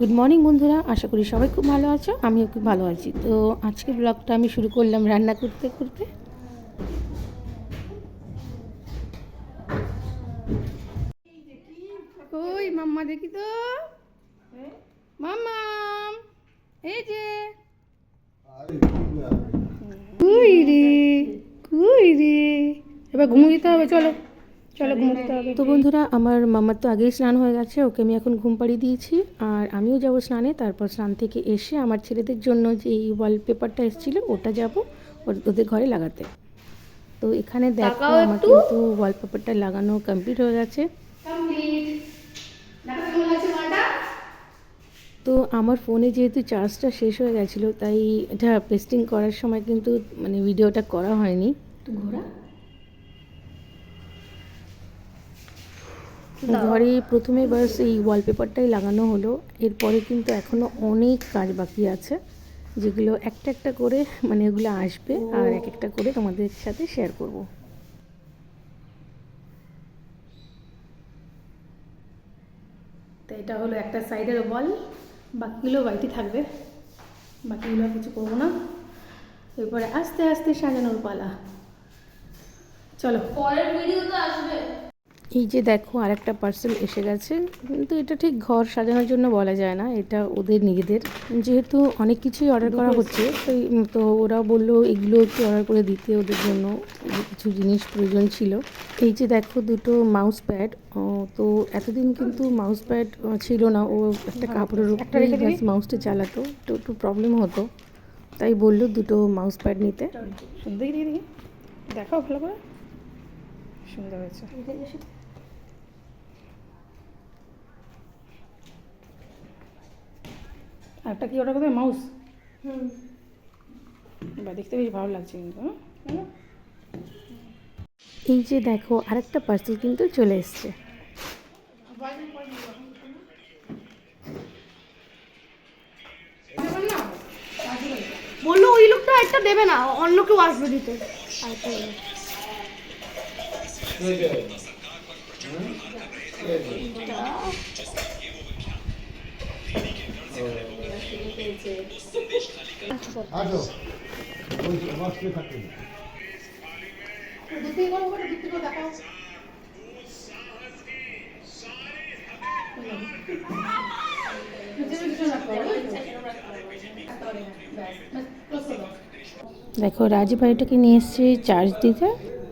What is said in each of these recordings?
Good morning বন্ধুরা। আশা করি সবাই খুব ভালো আছো, আমিও খুব ভালো আছি। তো আজকে ব্লগটা আমি শুরু করলাম রান্না করতে করতে। ওই মাম্মা দেখি তো। মাম্মাম এই যে। কুই রে কুই রে। এবার ঘুমিয়ে দিতে হবে, চলো। চলো ঘুম দিতে হবে তো বন্ধুরা আমার মামার তো আগেই স্নান হয়ে গেছে ওকে আমি এখন ঘুম পাড়িয়ে দিয়েছি আর আমিও যাব স্নানে তারপর স্নান থেকে এসে আমার ছেলেদের জন্য যে এই ওয়ালপেপারটা এসেছিল ওটা যাব ওদের ঘরে লাগাতে। তো এখানে দেখো আমার কিন্তু ওয়ালপেপারটা লাগানো কমপ্লিট হয়ে গেছে। তো আমার ফোনে যেহেতু চার্জটা শেষ হয়ে গেছিল তাই এটা পেস্টিং করার সময় কিন্তু মানে ভিডিওটা করা হয়নি। ঘোরা। ঘরে প্রথমে বাস এই ওয়ালপেপারটাই লাগানো হলো এরপরে কিন্তু এখনও অনেক কাজ বাকি আছে যেগুলো একটা একটা করে মানে ওগুলো আসবে আর এক একটা করে তোমাদের সাথে শেয়ার করব। তো এটা হলো একটা সাইডের বল বাকিগুলো বাড়িতে থাকবে বাকিগুলো আর কিছু করব না। এরপরে আস্তে আস্তে সাজানোর পালা। চলো। পরের ভিডিও তো আসবে। এই যে দেখো আরেকটা পার্সেল এসে গেছে। কিন্তু এটা ঠিক ঘর সাজানোর জন্য বলা যায় না এটা ওদের নিজেদের। যেহেতু অনেক কিছুই অর্ডার করা হচ্ছে তো তো ওরা বলল এগুলো একটু অর্ডার করে দিতে ওদের জন্য কিছু জিনিস প্রয়োজন ছিল। এই যে দেখো দুটো মাউস প্যাড তো এতদিন কিন্তু মাউস প্যাড ছিল না ও একটা কাপড়ের উপরে মাউসটা চালাতো তো একটু প্রবলেম হতো। তাই বলল দুটো মাউস প্যাড নিতে। সুন্দর দেখি ভালো করে। সুন্দর হয়েছে। একটা কি অর্ডার করবে মাউস বা দেখতে বেশ ভালো লাগছে কিন্তু? এই যে দেখো আরেকটা পার্সেল কিন্তু চলে এসছে। বলল ওই লোকটা একটা দেবে না অন্য কেউ আসবে দিতে। আরেকটা দেখো রাজি বাড়িটাকে নিয়ে এসেছি চার্জ দিতে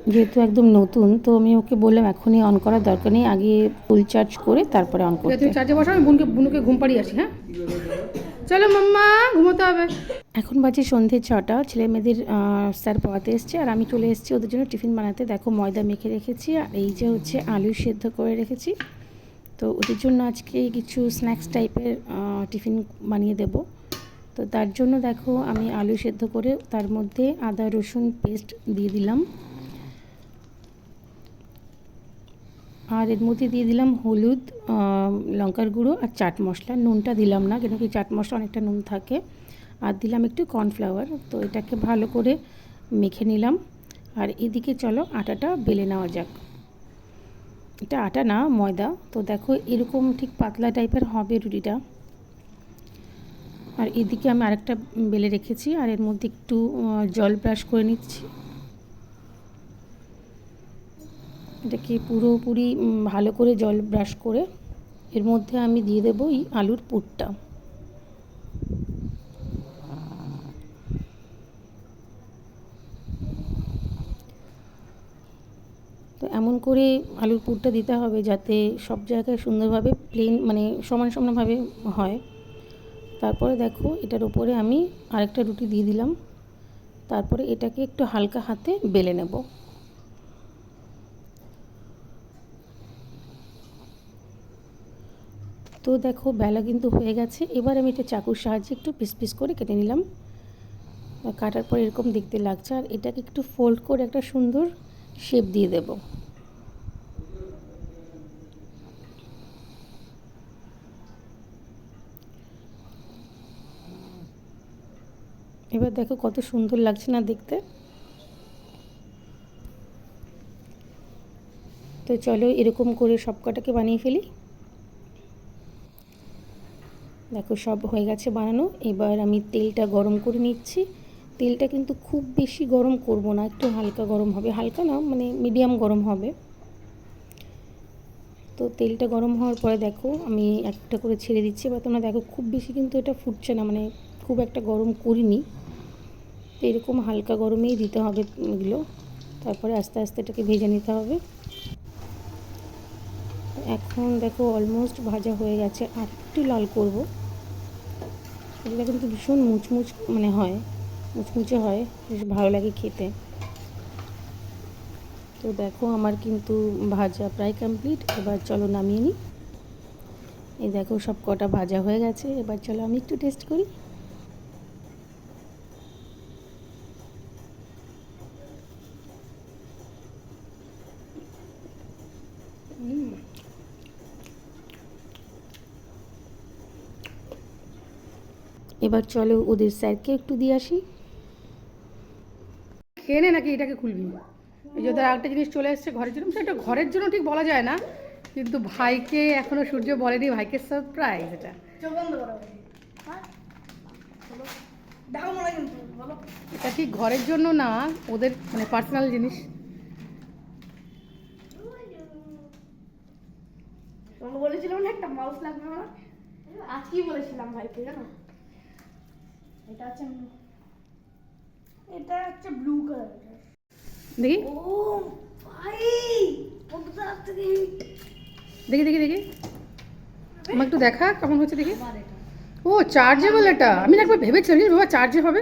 যেহেতু একদম নতুন তো আমি ওকে বললাম এখনই অন করার দরকার নেই আগে ফুল চার্জ করে তারপরে অন করতে। তুমি চার্জে বসো আমি বোনকে বুনুকে ঘুম পাড়িয়ে আসি হ্যাঁ? চলো মাম্মা, ঘুমোতে হবে। এখন বাজে সন্ধে ছটা, ছেলে মেয়েদের স্যার পড়াতে এসছে, আর আমি চলে এসেছি ওদের জন্য টিফিন বানাতে। দেখো ময়দা মেখে রেখেছি, আর এই যে হচ্ছে আলু সেদ্ধ করে রেখেছি। তো ওদের জন্য আজকে কিছু স্ন্যাক্স টাইপের টিফিন বানিয়ে দেব। তো তার জন্য দেখো আমি আলু সেদ্ধ করে তার মধ্যে আদা রসুন পেস্ট দিয়ে দিলাম। আর এর মধ্যে দিয়ে দিলাম হলুদ লঙ্কার গুঁড়ো আর চাট মশলা। নুনটা দিলাম না, কেন কি চাট মশলা অনেকটা নুন থাকে। আর দিলাম একটু কর্নফ্লাওয়ার, তো এটাকে ভালো করে মেখে নিলাম। আর এদিকে চলো আটাটা বেলে নেওয়া যাক। এটা আটা না, ময়দা। তো দেখো এরকম ঠিক পাতলা টাইপের হবে রুটিটা। আর এদিকে আমি আরেকটা বেলে রেখেছি, আর এর মধ্যে একটু জল ব্রাশ করে নিচ্ছি। এটাকে পুরোপুরি ভালো করে জল ব্রাশ করে এর মধ্যে আমি দিয়ে দেবো এই আলুর পুরটা। তো এমন করে আলুর পুরটা দিতে হবে যাতে সব জায়গায় সুন্দরভাবে প্লেন মানে সমান সমানভাবে হয়। তারপরে দেখো এটার উপরে আমি আরেকটা রুটি দিয়ে দিলাম। তারপরে এটাকে একটু হালকা হাতে বেলে নেব। তো দেখো, বেলা কিন্তু হয়ে গেছে। এবার আমি এটা চাকুর সাহায্যে একটু পিস পিস করে কেটে নিলাম। কাটার পর এরকম দেখতে লাগছে। আর এটাকে একটু ফোল্ড করে একটা সুন্দর শেপ দিয়ে দেব। এবার দেখো কত সুন্দর লাগছে না দেখতে। তো চলো এরকম করে সব কটাকে বানিয়ে ফেলি। দেখো, সব হয়ে গেছে বানানো। এবার আমি তেলটা গরম করে নিচ্ছি। তেলটা কিন্তু খুব বেশি গরম করব না, একটু হালকা গরম হবে। হালকা না মানে মিডিয়াম গরম হবে। তো তেলটা গরম হওয়ার পরে দেখো, আমি একটা করে ছেড়ে দিচ্ছি। বা তোমরা দেখো, খুব বেশি কিন্তু এটা ফুটছে না মানে খুব একটা গরম করিনি। তো এরকম হালকা গরমেই দিতে হবে এগুলো। তারপরে আস্তে আস্তে এটাকে ভেজে নিতে হবে। এখন দেখো অলমোস্ট ভাজা হয়ে গেছে, আর একটু লাল করব। এটা কিন্তু ভীষণ মুচমুচ মানে হয়, মুচমুচে হয়, বেশ ভালো লাগে খেতে। তো দেখো আমার কিন্তু ভাজা প্রায় কমপ্লিট এবার চলো নামিয়ে নিই। এই দেখো সব কটা ভাজা হয়ে গেছে, এবার চলো আমি একটু টেস্ট করি। এবার চলো ওদের স্যারকে একটু দিয়ে আসি। খেয়ে নে নাকি এটাকে খুলবি? এই যে আরেকটা জিনিস চলে এসেছে ঘরের জন্য। সেটা ঘরের জন্য ঠিক বলা যায় না কিন্তু ভাইকে এখনও সূর্য বলেনি ভাইকে সারপ্রাইজ এটা। চোখ বন্ধ করো। হ্যাঁ? মনে হয় এটা ঠিক ঘরের জন্য না ওদের মানে পার্সোনাল জিনিস? বলেছিলাম না একটা মাউস লাগবে আমার? আজকেই বলেছিলাম ভাইকে জানো? এটা হচ্ছে এটা হচ্ছে ব্লু কালার দেখি। ও ভাই কত থেকে। দেখি দেখি দেখি। আমার একটু দেখা কেমন হচ্ছে দেখি। ও চার্জেবল এটা। আমি না একবার ভেবেছিলাম বাবা চার্জে হবে।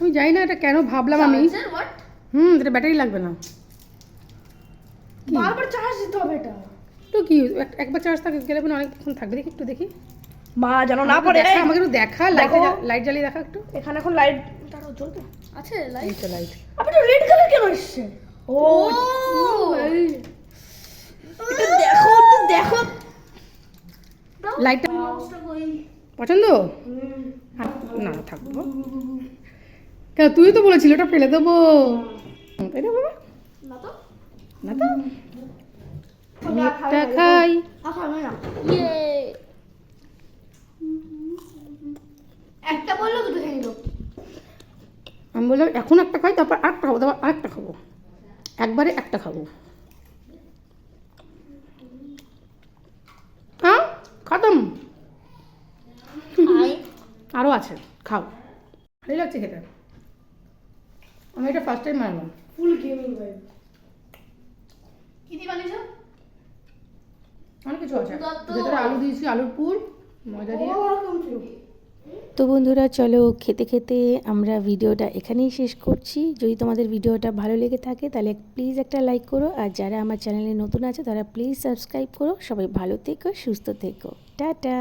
আমি জানি না এটা কেন ভাবলাম আমি। হুম এটা ব্যাটারি লাগবে না? বারবার চার্জ দিতে হবে এটা। তো কি এক- একবার চার্জ থাকে গেলে অনেকক্ষণ থাকবে। দেখি একটু দেখি। মা যেন না পড়ে। দেখা, আমাকে একটু দেখা লাইট লাইট জ্বালিয়ে দেখা একটু। এখানে এখন লাইট চলতে আছে লাইট তো লাইট আপনি তো রেড কালার কেন এসছে? ও এটা দেখো একটু দেখো। লাইটটা পছন্দ? না থাকব কেন তুই তো বলেছিলি ওটা ফেলে দেবো। তাই না বাবা? না তো। না তো? আমি খাই। আচ্ছা না ইয়ে। একটা বলল দুটো খেয়ে নিল। আমি বললাম এখন একটা খাই তারপর আরেকটা খাব তারপর আরেকটা খাব। একবারে একটা খাব। হ্যাঁ খতম। আরও আছে খাও। ভালোই লাগছে খেতে। আমি এটা ফার্স্ট টাইম মারলাম ফুল গেমিং ভাই কি দিয়ে বানিয়েছো? অনেক কিছু আছে। ভেতরে আলু দিয়েছি আলুর পুর ময়দা দিয়ে। তো বন্ধুরা, চলো খেতে খেতে আমরা ভিডিওটা এখানেই শেষ করছি। যদি তোমাদের ভিডিওটা ভালো লেগে থাকে, তাহলে প্লিজ একটা লাইক করো। আর যারা আমার চ্যানেলে নতুন আছে, তারা প্লিজ সাবস্ক্রাইব করো। সবাই ভালো থেকো, সুস্থ থেকো। টাটা!